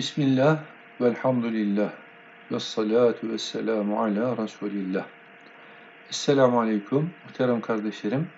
Bismillah, velhamdülillah, ve salatu ve selamu ala Resulillah. Esselamu Aleyküm, muhterem kardeşlerim.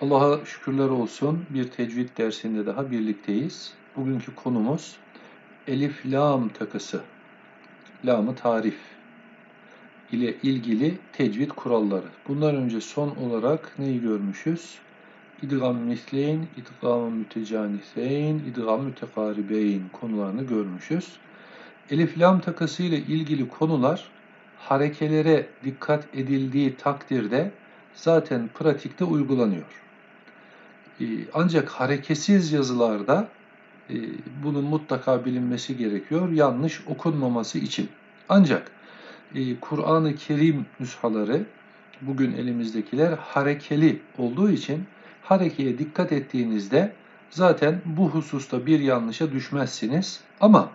Allah'a şükürler olsun bir tecvid dersinde daha birlikteyiz. Bugünkü konumuz Elif Lam takısı, lamı tarif ile ilgili tecvid kuralları. Bundan önce son olarak neyi görmüşüz? İdgam misleyn, idgam mütecaniseyn, idgam mütekaribeyn konularını görmüşüz. Elif lam takası ile ilgili konular harekelere dikkat edildiği takdirde zaten pratikte uygulanıyor. Ee, ancak hareketsiz yazılarda e, bunun mutlaka bilinmesi gerekiyor yanlış okunmaması için. Ancak e, Kur'an-ı Kerim nüshaları bugün elimizdekiler harekeli olduğu için harekeye dikkat ettiğinizde zaten bu hususta bir yanlışa düşmezsiniz. Ama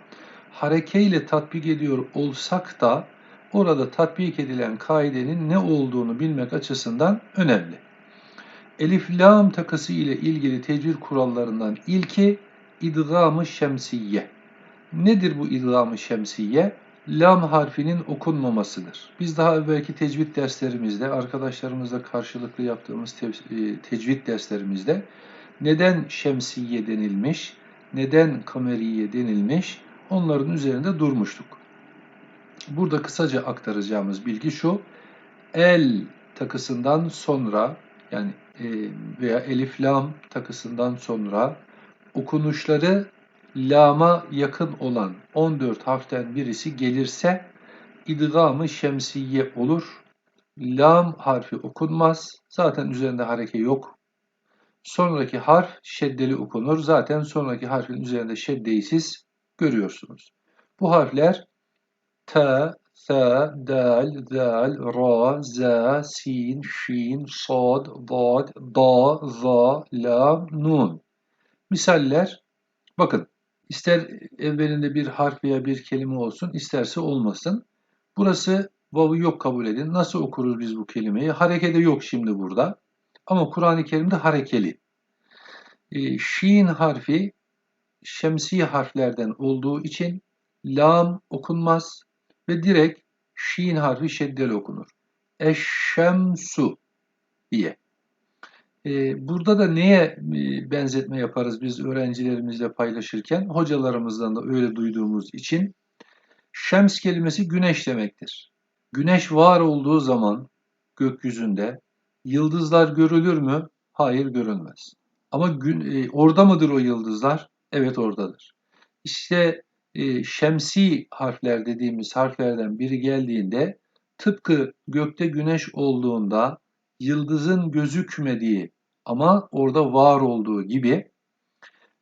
harekeyle tatbik ediyor olsak da orada tatbik edilen kaidenin ne olduğunu bilmek açısından önemli. Elif lam takısı ile ilgili tecvid kurallarından ilki idgam-ı şemsiye. Nedir bu idgam-ı şemsiye? Lam harfinin okunmamasıdır. Biz daha evvelki tecvid derslerimizde, arkadaşlarımızla karşılıklı yaptığımız e, tecvid derslerimizde neden şemsiye denilmiş, neden kameriye denilmiş onların üzerinde durmuştuk. Burada kısaca aktaracağımız bilgi şu, el takısından sonra yani e, veya elif lam takısından sonra okunuşları lama yakın olan 14 harften birisi gelirse idgamı şemsiye olur. Lam harfi okunmaz. Zaten üzerinde hareke yok. Sonraki harf şeddeli okunur. Zaten sonraki harfin üzerinde şeddeyi siz görüyorsunuz. Bu harfler ta, sa, dal, zal, ra, za, sin, şin, sad, dad, da, za, lam, nun. Misaller bakın İster evvelinde bir harf veya bir kelime olsun, isterse olmasın. Burası vav'ı yok kabul edin. Nasıl okuruz biz bu kelimeyi? Harekede yok şimdi burada. Ama Kur'an-ı Kerim'de harekeli. E, şin harfi şemsi harflerden olduğu için lam okunmaz ve direkt şin harfi şeddeli okunur. Eşşemsu diye. Ee, burada da neye e, benzetme yaparız biz öğrencilerimizle paylaşırken? Hocalarımızdan da öyle duyduğumuz için şems kelimesi güneş demektir. Güneş var olduğu zaman gökyüzünde yıldızlar görülür mü? Hayır görülmez. Ama gün, e, orada mıdır o yıldızlar? Evet oradadır. İşte e, şemsi harfler dediğimiz harflerden biri geldiğinde tıpkı gökte güneş olduğunda yıldızın gözükmediği ama orada var olduğu gibi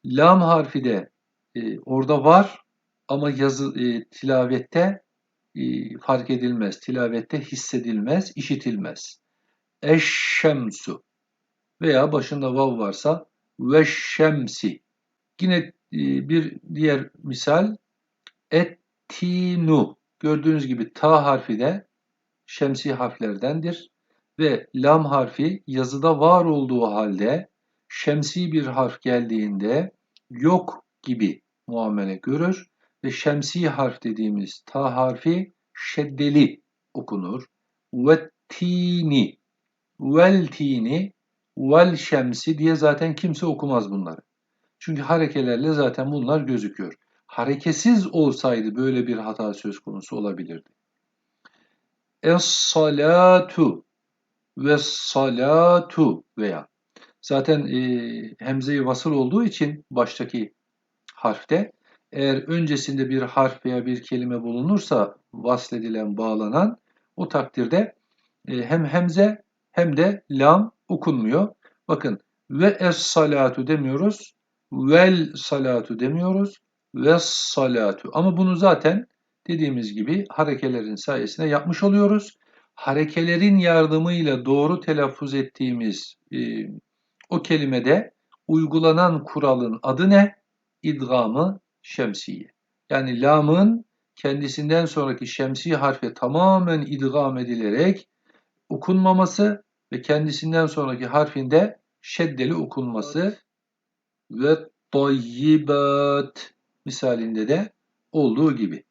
lam harfi de e, orada var ama yazı e, tilavette e, fark edilmez, tilavette hissedilmez, işitilmez. Eşşemsu veya başında vav varsa veşşemsi. Yine e, bir diğer misal ettinu. Gördüğünüz gibi ta harfi de şemsi harflerdendir ve lam harfi yazıda var olduğu halde şemsi bir harf geldiğinde yok gibi muamele görür ve şemsi harf dediğimiz ta harfi şeddeli okunur. Ve tini, vel şemsi diye zaten kimse okumaz bunları. Çünkü harekelerle zaten bunlar gözüküyor. Hareketsiz olsaydı böyle bir hata söz konusu olabilirdi. Es-salatu ve salatu veya zaten e, hemze-i vasıl olduğu için baştaki harfte eğer öncesinde bir harf veya bir kelime bulunursa vasledilen, bağlanan o takdirde e, hem hemze hem de lam okunmuyor. Bakın ve es salatu demiyoruz, vel salatu demiyoruz, ve salatu. Ama bunu zaten dediğimiz gibi harekelerin sayesinde yapmış oluyoruz harekelerin yardımıyla doğru telaffuz ettiğimiz e, o kelimede uygulanan kuralın adı ne? İdgamı şemsiye. Yani lamın kendisinden sonraki şemsi harfe tamamen idgam edilerek okunmaması ve kendisinden sonraki harfinde şeddeli okunması ve tayyibat misalinde de olduğu gibi.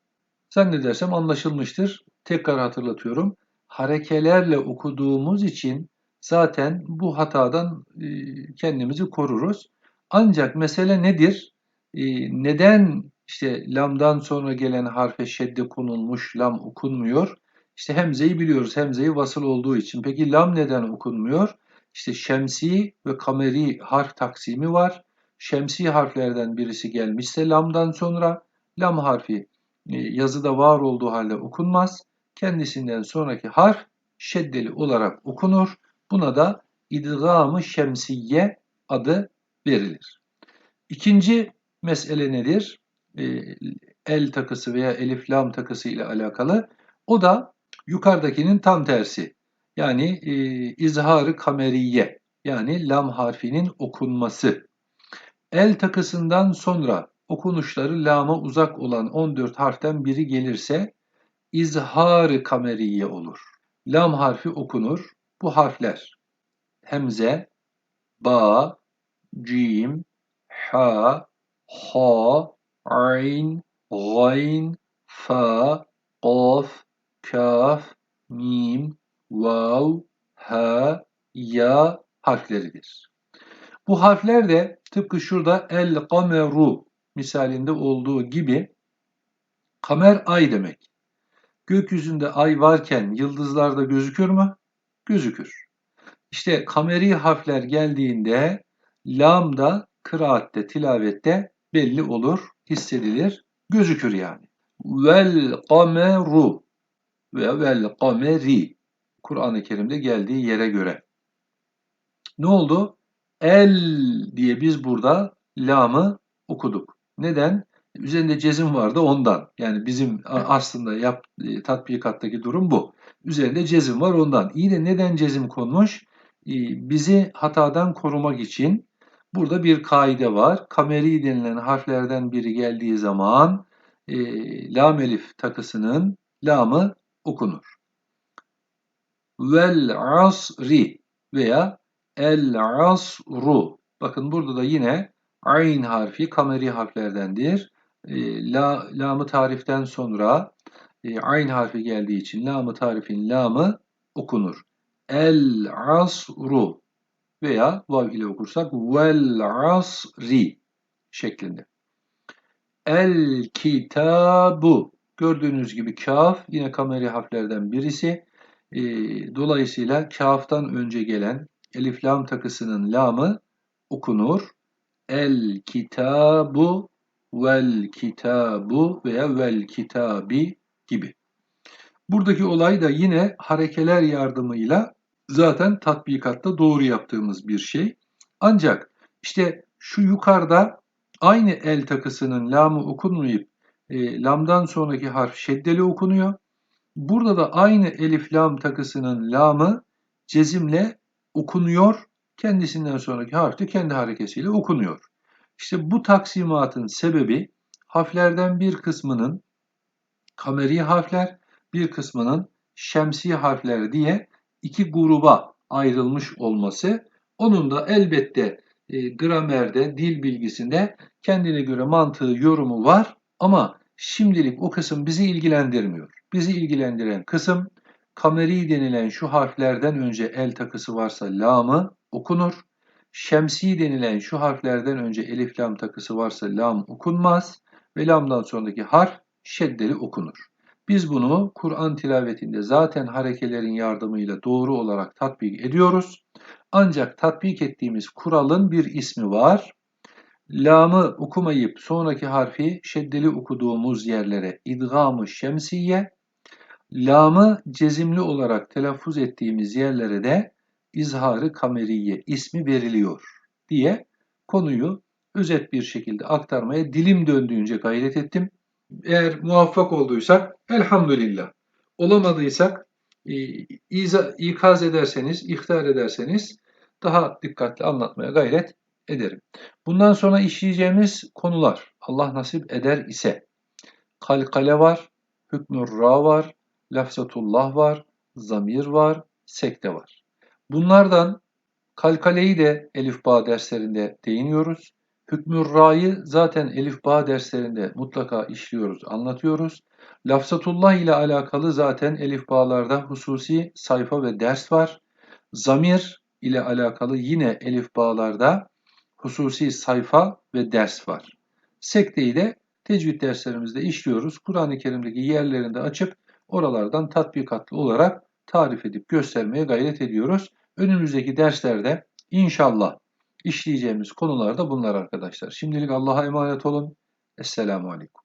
Zannedersem anlaşılmıştır. Tekrar hatırlatıyorum. Harekelerle okuduğumuz için zaten bu hatadan e, kendimizi koruruz. Ancak mesele nedir? E, neden işte lamdan sonra gelen harfe şedde konulmuş, lam okunmuyor? İşte hemzeyi biliyoruz. Hemzeyi vasıl olduğu için. Peki lam neden okunmuyor? İşte şemsi ve kameri harf taksimi var. Şemsi harflerden birisi gelmişse lamdan sonra lam harfi e, yazıda var olduğu halde okunmaz. Kendisinden sonraki harf şeddeli olarak okunur. Buna da idgam-ı şemsiye adı verilir. İkinci mesele nedir? E, el takısı veya elif lam takısı ile alakalı. O da yukarıdakinin tam tersi. Yani e, izharı kameriye yani lam harfinin okunması. El takısından sonra okunuşları lama uzak olan 14 harften biri gelirse izharı kameriye olur. Lam harfi okunur. Bu harfler hemze, ba, cim, ha, ha, ayn, gayn, fa, qaf, kaf, mim, vav, ha, ya harfleridir. Bu harfler de tıpkı şurada el kameru misalinde olduğu gibi kamer ay demek. Gökyüzünde ay varken yıldızlar da gözükür mü? Gözükür. İşte kameri harfler geldiğinde lam da kıraatte, tilavette belli olur, hissedilir, gözükür yani. Vel kameru veya vel kameri Kur'an-ı Kerim'de geldiği yere göre. Ne oldu? El diye biz burada lamı okuduk. Neden? Üzerinde cezim vardı ondan. Yani bizim aslında yap, e, tatbikattaki durum bu. Üzerinde cezim var ondan. İyi de neden cezim konmuş? E, bizi hatadan korumak için burada bir kaide var. Kameri denilen harflerden biri geldiği zaman e, lam elif takısının lamı okunur. Vel asri veya el asru. Bakın burada da yine ayn harfi kameri harflerdendir. E, la, lamı tariften sonra e, ayn harfi geldiği için lamı tarifin lamı okunur. El asru veya vav ile okursak vel asri şeklinde. El kitabu gördüğünüz gibi kaf yine kameri harflerden birisi. E, dolayısıyla kaftan önce gelen elif lam takısının lamı okunur. El kitabu vel kitabu veya vel kitabi gibi. Buradaki olay da yine harekeler yardımıyla zaten tatbikatta doğru yaptığımız bir şey. Ancak işte şu yukarıda aynı el takısının lamı okunmayıp e, lamdan sonraki harf şeddeli okunuyor. Burada da aynı elif lam takısının lamı cezimle okunuyor. Kendisinden sonraki harf de kendi harekesiyle okunuyor. İşte bu taksimatın sebebi harflerden bir kısmının kameri harfler, bir kısmının şemsi harfler diye iki gruba ayrılmış olması. Onun da elbette e, gramerde, dil bilgisinde kendine göre mantığı, yorumu var ama şimdilik o kısım bizi ilgilendirmiyor. Bizi ilgilendiren kısım kameri denilen şu harflerden önce el takısı varsa lamı okunur. Şemsi denilen şu harflerden önce elif lam takısı varsa lam okunmaz ve lamdan sonraki harf şeddeli okunur. Biz bunu Kur'an tilavetinde zaten harekelerin yardımıyla doğru olarak tatbik ediyoruz. Ancak tatbik ettiğimiz kuralın bir ismi var. Lamı okumayıp sonraki harfi şeddeli okuduğumuz yerlere idgamı şemsiye, lamı cezimli olarak telaffuz ettiğimiz yerlere de izharı kameriye ismi veriliyor diye konuyu özet bir şekilde aktarmaya dilim döndüğünce gayret ettim. Eğer muvaffak olduysak elhamdülillah. Olamadıysak e, ikaz ederseniz, ihtar ederseniz daha dikkatli anlatmaya gayret ederim. Bundan sonra işleyeceğimiz konular Allah nasip eder ise kalkale var, hükmür ra var, lafzatullah var, zamir var, sekte var. Bunlardan kalkaleyi de elif bağ derslerinde değiniyoruz. Hükmü ra'yı zaten elif ba derslerinde mutlaka işliyoruz, anlatıyoruz. Lafzatullah ile alakalı zaten elif bağlarda hususi sayfa ve ders var. Zamir ile alakalı yine elif bağlarda hususi sayfa ve ders var. Sekteyi de tecvid derslerimizde işliyoruz. Kur'an-ı Kerim'deki yerlerinde açıp oralardan tatbikatlı olarak tarif edip göstermeye gayret ediyoruz. Önümüzdeki derslerde inşallah işleyeceğimiz konular da bunlar arkadaşlar. Şimdilik Allah'a emanet olun. Esselamu Aleyküm.